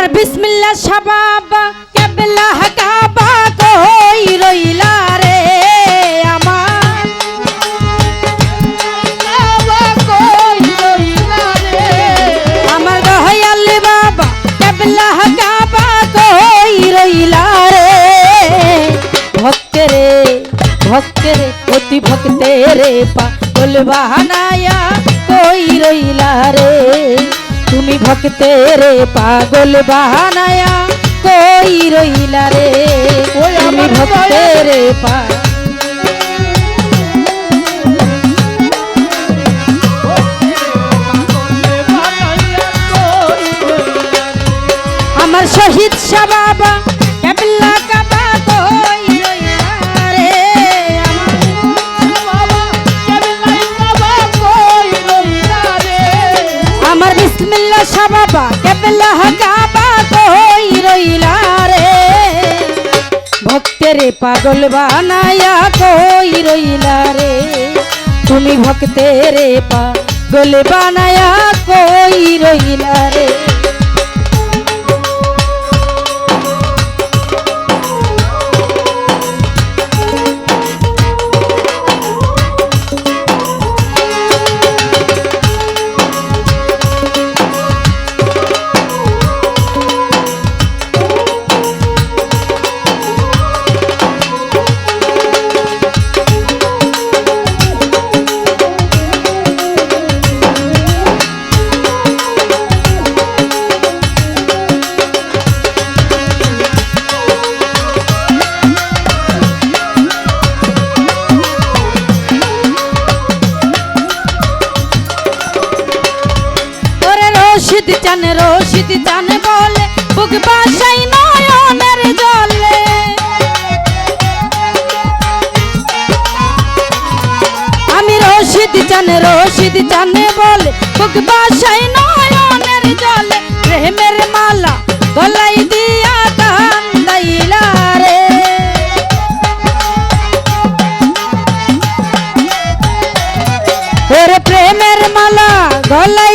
আমার বিসমিল্লা সাবাব কেবলা কাবা কই রইলা রে আমার। বাবা কেবলা কাবা কই রইলা রে। ভক্তেরে ভক্তেরে অতি ভক্তেরে পাগল বাহানায়া কই রইলা রে। তুমি ভক্তেরে পাগল বাহানায়া কই রইলা রে তুমি ভক্তে রে পা আমার শহীদ শাহ বাবা বাবা, কেবলা কাবা কই রইলা রে। ভক্তের পাগল বানায়া কই রইলা রে। তুমি ভক্তের পাগল বানায়া কই রইলা রে। রশিদ চান রশিদ চান বলে, বুক বাসাই নয়নের জলে। আমি রশিদ চান রশিদ চান বলে, বুক বাসাই নয়নের জলে। প্রেমের মালা গলাই দিয়া কান্দাইলা রে। প্রেমের মালা গলাই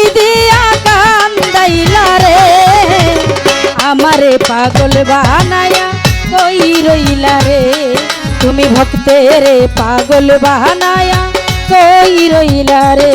পাগল বানায়া কই রইলা রে? তুমি ভক্তের পাগল বানায়া কই রইলা রে?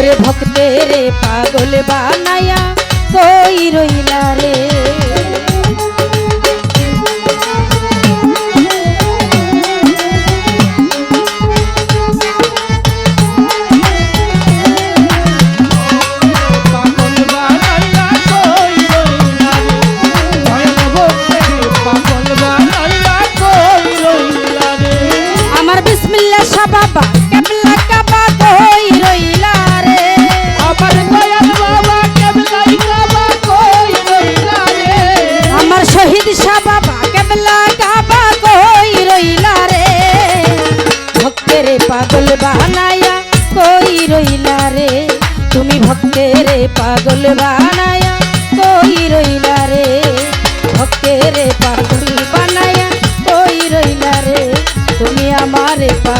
ওরে ভক্তেরে পাগল বানায়া কই রইলা রে? আমার বিসমিল্লাহ শাহ বাবা কেবলা পাগল বানায়া কই রইলা রে? তুমি ভক্তেরে পাগল বানায়া কই রইলা রে? ভক্তেরে পাগল বানায়া কই রইলা রে? তুমি আমারে পা